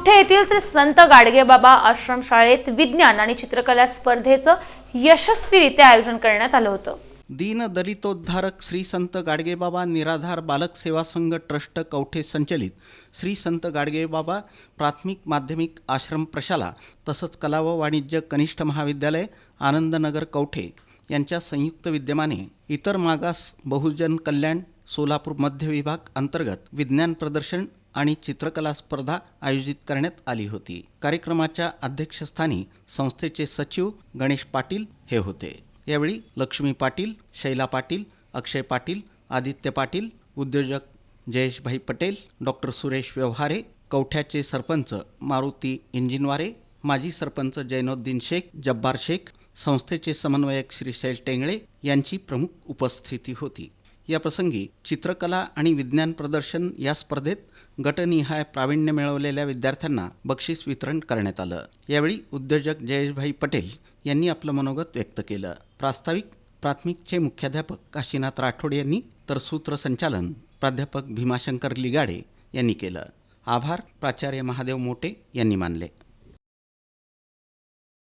कुठे येथील श्री संत गाडगेबाबा आश्रमशाळेत विज्ञान आणि चित्रकला स्पर्धेचं यशस्वीरित्या आयोजन करण्यात आलं होतं. दीन दलितोद्धारक श्री संत गाडगेबाबा निराधार बालक सेवा संघ ट्रस्ट कवठे संचलित श्री संत गाडगेबाबा प्राथमिक माध्यमिक आश्रम प्रशाला तसंच कला व वाणिज्य कनिष्ठ महाविद्यालय आनंदनगर कवठे यांच्या संयुक्त विद्यमाने इतर मागास बहुजन कल्याण सोलापूर मध्य विभाग अंतर्गत विज्ञान प्रदर्शन आणि चित्रकला स्पर्धा आयोजित करण्यात आली होती. कार्यक्रमाच्या अध्यक्षस्थानी संस्थेचे सचिव गणेश पाटील हे होते. यावेळी लक्ष्मी पाटील शैला पाटील अक्षय पाटील आदित्य पाटील उद्योजक जयेशभाई पटेल डॉक्टर सुरेश व्यवहारे कवठ्याचे सरपंच मारुती इंजिनवारे माजी सरपंच जैनोद्दीन शेख जब्बार शेख संस्थेचे समन्वयक श्री शैल टेंगळे यांची प्रमुख उपस्थिती होती. या प्रसंगी चित्रकला आणि विज्ञान प्रदर्शन या स्पर्धेत गटनिहाय प्रावीण्य मिळवलेल्या विद्यार्थ्यांना बक्षीस वितरण करण्यात आलं. यावेळी उद्योजक जयेशभाई पटेल यांनी आपलं मनोगत व्यक्त केलं. प्रास्ताविक प्राथमिकचे मुख्याध्यापक काशीनाथ राठोड यांनी तर सूत्रसंचालन प्राध्यापक भीमाशंकर लिगाडे यांनी केलं. आभार प्राचार्य महादेव मोटे यांनी मानले.